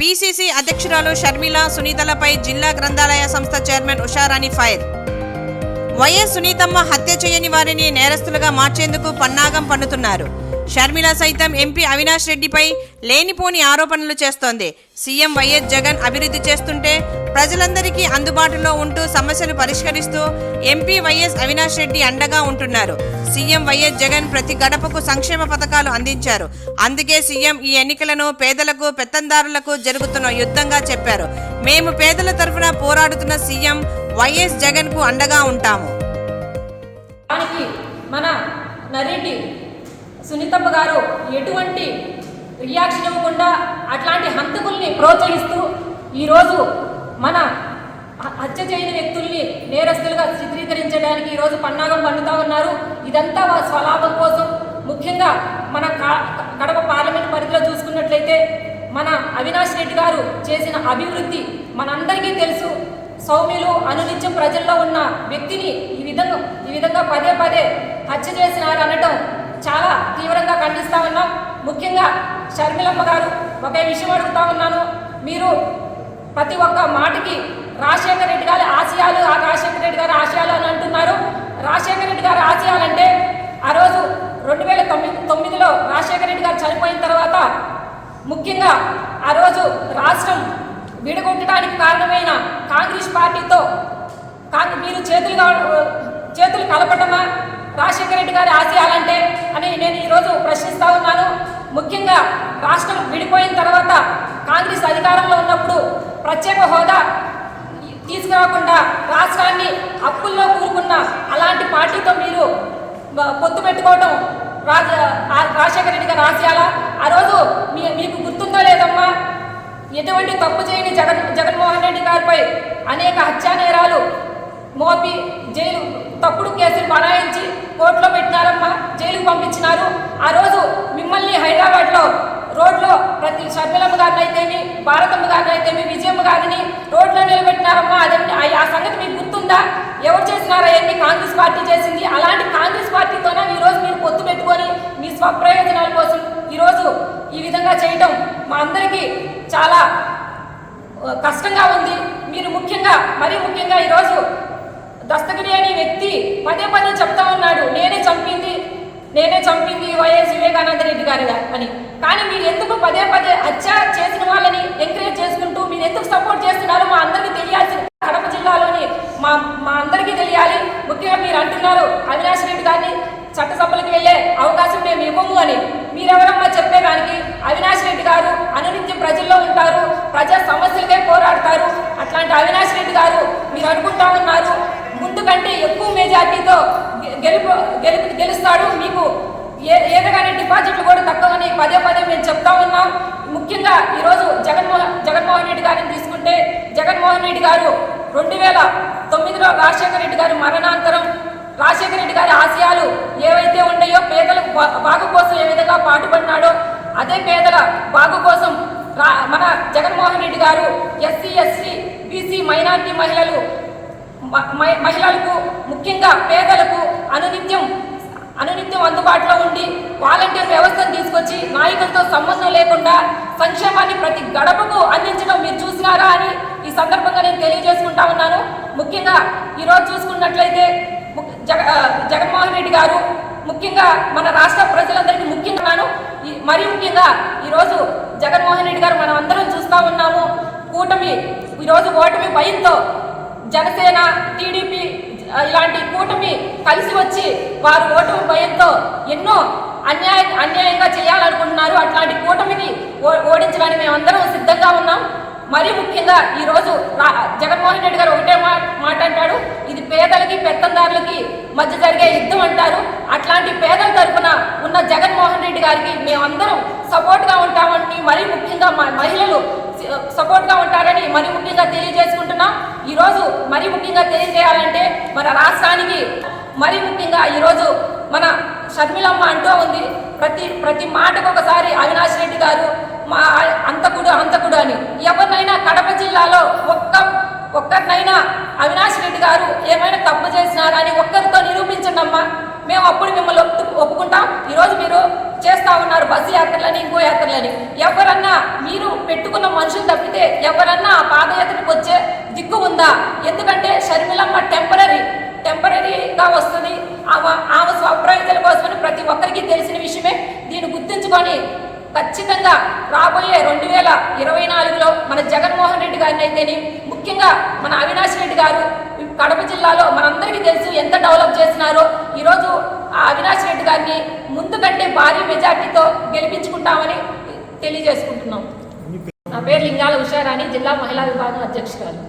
PCC అధ్యక్షురాలు షర్మిల సునీతలపై జిల్లా గ్రంథాలయ సంస్థ చైర్మన్ ఉషారాణి ఫైర్. వైఎస్ సునీతమ్మ హత్య చేయని వారిని నేరస్తులుగా మార్చేందుకు పన్నాగం పన్నుతున్నారు. షర్మిల సైతం ఎంపీ అవినాష్ రెడ్డిపై లేనిపోని ఆరోపణలు చేస్తోంది. సీఎం వైఎస్ జగన్ అభివృద్ధి చేస్తుంటే ప్రజలందరికీ అందుబాటులో ఉంటూ సమస్యలు పరిష్కరిస్తూ ఎంపీ వైఎస్ అవినాష్ రెడ్డి అండగా ఉంటున్నారు. సీఎం వైఎస్ జగన్ ప్రతి గడపకు సంక్షేమ పథకాలు అందించారు. అందుకే సీఎం ఈ ఎన్నికలను పేదలకు పెత్తందారులకు జరుగుతున్న యుద్ధంగా చెప్పారు. మేము పేదల తరఫున పోరాడుతున్న సీఎం వైఎస్ జగన్కు అండగా ఉంటాము. మన సునీతమ్మ గారు ఎటువంటి రియాక్షన్ ఇవ్వకుండా అట్లాంటి హంతకుల్ని ప్రోత్సహిస్తూ ఈరోజు మన హత్య చేయని వ్యక్తుల్ని నేరస్తులుగా చిత్రీకరించడానికి ఈరోజు పన్నాగం పండుతా ఉన్నారు. ఇదంతా వారి స్వలాభం కోసం ముఖ్యంగా మన కా- కడప పార్లమెంట్ పరిధిలో చూసుకున్నట్లయితే మన అవినాష్ రెడ్డి గారు చేసిన అభివృద్ధి మనందరికీ తెలుసు. సౌమ్యులు అనునిత్యం ప్రజల్లో ఉన్న వ్యక్తిని ఈ విధంగా ఈ విధంగా పదే పదే హత్య చేసినారు అనటం చాలా తీవ్రంగా ఖండిస్తా ఉన్నాం. ముఖ్యంగా షర్మిలమ్మ గారు ఒకే విషయం అడుగుతా ఉన్నాను. మీరు ప్రతి ఒక్క మాటకి రాజశేఖర రెడ్డి గారి ఆశయాలు ఆ రాజశేఖర రెడ్డి గారి ఆశయాలు అని అంటున్నారు. రాజశేఖర రెడ్డి గారి ఆశయాలంటే ఆ రోజు రెండు వేల తొమ్మిది తొమ్మిదిలో రాజశేఖర రెడ్డి గారు చనిపోయిన తర్వాత ముఖ్యంగా ఆ రోజు రాష్ట్రం విడగొట్టడానికి కారణమైన కాంగ్రెస్ పార్టీతో కా మీరు చేతులు చేతులు కలపటమా? రాజశేఖర రెడ్డి గారి ఆశయాలంటే అని నేను ఈరోజు ప్రశ్నిస్తా ఉన్నాను. ముఖ్యంగా రాష్ట్రం విడిపోయిన తర్వాత కాంగ్రెస్ అధికారంలో ఉన్నప్పుడు ప్రత్యేక హోదా తీసుకురాకుండా రాష్ట్రాన్ని అప్పుల్లో కూరుకున్న అలాంటి పార్టీతో మీరు పొత్తు పెట్టుకోవటం రాజ రాజశేఖర రెడ్డి గారు ఆశయాల? ఆ రోజు మీ మీకు గుర్తుందో లేదమ్మా? ఎటువంటి తప్పు చేయని జగన్ జగన్మోహన్ రెడ్డి గారిపై అనేక హత్యా నేరాలు మోపి జైలు తప్పుడు కేసులు బనాయించి కోర్టులో పెట్టినారమ్మా జైలుకు పంపించినారు. ఆ రోజు మిమ్మల్ని హైదరాబాద్లో రోడ్లో ప్రతి షర్మిలమ్మ గారిని అయితేమి భారతమ్మ గారిని అయితేమి విజయమ్మ గారిని రోడ్లో నిలబెట్టినారమ్మా. అదే ఆ- సంగతి మీకు గుర్తుందా? ఎవరు చేసినారా అవన్నీ? కాంగ్రెస్ పార్టీ చేసింది. అలాంటి కాంగ్రెస్ పార్టీతోనే ఈరోజు రోజు మీరు పొత్తు పెట్టుకొని మీ స్వప్రయోజనాల కోసం ఈరోజు ఈ విధంగా చేయటం మా అందరికీ చాలా కష్టంగా ఉంది. మీరు ముఖ్యంగా మరీ ముఖ్యంగా ఈరోజు దస్తగిరి అనే వ్యక్తి పదే పదే చెప్తా ఉన్నాడు నేనే చంపింది నేనే చంపింది వైఎస్ వివేకానంద రెడ్డి గారిగా అని. కానీ మీరు ఎందుకు పదే పదే హత్య చేసిన వాళ్ళని ఎంకరేజ్ చేసుకుంటూ మీరు ఎందుకు సపోర్ట్ చేస్తున్నారో మా అందరికీ తెలియాల్సి కడప జిల్లాలోని మా మా అందరికీ తెలియాలి. ముఖ్యంగా మీరు అంటున్నారు అవినాష్ రెడ్డి గారిని చట్టసభలకు వెళ్ళే అవకాశం మేము ఇవ్వము అని. మీరెవరమ్మా చెప్పేదానికి అవినాష్ రెడ్డి గారు అనునిత్యం ప్రజల్లో ఉంటారు ప్రజా సమస్యలకే పోరాడతారు అట్లాంటి అవినాష్ రెడ్డి గారు మీరు అనుకుంటా ఉన్నారు ముందు కంటే ఎక్కువ మెజార్టీతో గె- గెలుపు గెలుపు గెలుస్తాడు. మీకు ఏ ఏదగానే డిపాజిట్లు కూడా తక్కువని పదే పదే మేము చెప్తా ఉన్నాం. ముఖ్యంగా ఈరోజు జగన్మోహన్ జగన్మోహన్ రెడ్డి గారిని తీసుకుంటే జగన్మోహన్ రెడ్డి గారు రెండు వేల తొమ్మిదిలో రాజశేఖర రెడ్డి గారు మరణాంతరం రాజశేఖర రెడ్డి గారి ఆశయాలు ఏవైతే ఉన్నాయో పేదల బా- బాగు కోసం ఏ విధంగా పాటుపడినాడో అదే పేదల బాగు కోసం రా- మన జగన్మోహన్ రెడ్డి గారు ఎస్సీ ఎస్సీ బీసీ మైనార్టీ మహిళలు మహిళలకు ముఖ్యంగా పేదలకు అనునిత్యం అనునిత్యం అందుబాటులో ఉండి వాలంటీర్ వ్యవస్థను తీసుకొచ్చి నాయకులతో సంబంధం లేకుండా సంక్షేమాన్ని ప్రతి గడపకు అందించడం మీరు చూసినారా అని ఈ సందర్భంగా నేను తెలియజేసుకుంటా ఉన్నాను. ముఖ్యంగా ఈరోజు చూసుకున్నట్లయితే జగ జగన్మోహన్ రెడ్డి గారు ముఖ్యంగా మన రాష్ట్ర ప్రజలందరికీ ముఖ్యంగాను ఈ- మరీ ముఖ్యంగా ఈరోజు జగన్మోహన్ రెడ్డి గారు మనం అందరం చూస్తూ ఉన్నాము. కూటమి ఈరోజు ఓటమి భయంతో జనసేన టీడీపీ ఇలాంటి కూటమి కలిసి వచ్చి వారు ఓటమి భయంతో ఎన్నో అన్యాయ అన్యాయంగా చేయాలనుకుంటున్నారు. అట్లాంటి కూటమిని ఓ- ఓడించడానికి మేమందరం సిద్ధంగా ఉన్నాం. మరీ ముఖ్యంగా ఈరోజు జగన్మోహన్ రెడ్డి గారు ఒకటే మా మాట అంటాడు. ఇది పేదలకి పెత్తందారులకి మధ్య జరిగే యుద్ధం అంటారు. అట్లాంటి పేదల తరఫున ఉన్న జగన్మోహన్ రెడ్డి గారికి మేమందరం సపోర్ట్గా ఉంటామని మరీ ముఖ్యంగా మా మహిళలు సపోర్ట్గా ఉంటారని మరీ ముఖ్యంగా ఈరోజు మరీ ముఖ్యంగా తెలియజేయాలంటే మన రాష్ట్రానికి మరీ ముఖ్యంగా ఈరోజు మన షర్మిలమ్మ అంటూ ఉంది. ప్రతి ప్రతి మాటకు ఒకసారి అవినాష్ రెడ్డి గారు మా అంతకుడు అంతకుడు అని. ఎవరినైనా కడప జిల్లాలో ఒక్క ఒక్కరినైనా అవినాష్ రెడ్డి గారు ఏమైనా తప్పు చేసినారా అని ఒక్కరితో నిరూపించండమ్మా. మేము అప్పుడు మిమ్మల్ని ఒప్పుకుంటాం. ఈరోజు మీరు చేస్తా ఉన్నారు బస్సు యాత్రలని ఇంకో యాత్రలని. ఎవరన్నా మీరు పెట్టుకున్న మనుషులు తప్పితే ఎవరన్నా ఆ పాదయాత్రకు వచ్చే దిక్కు ఉందా? ఎందుకంటే షర్మిలమ్మ టెంపరీ టెంపరీగా వస్తుంది. ఆమె ఆమె స్వప్రయోజనాల కోసమని ప్రతి ఒక్కరికి తెలిసిన విషయమే. దీన్ని గుర్తుంచుకొని ఖచ్చితంగా రాబోయే రెండు వేల ఇరవై నాలుగులో మన జగన్మోహన్ రెడ్డి గారిని అయితేనే ముఖ్యంగా మన అవినాష్ రెడ్డి గారు కడప జిల్లాలో మనందరికీ తెలుసు ఎంత డెవలప్ చేసినారో ఈరోజు ఆ అవినాష్ రెడ్డి గారిని ముందు కంటే భారీ మెజార్టీతో గెలిపించుకుంటామని తెలియజేసుకుంటున్నాం. నా పేరు లింగాల ఉషారాణి జిల్లా మహిళా విభాగం అధ్యక్షురాలు.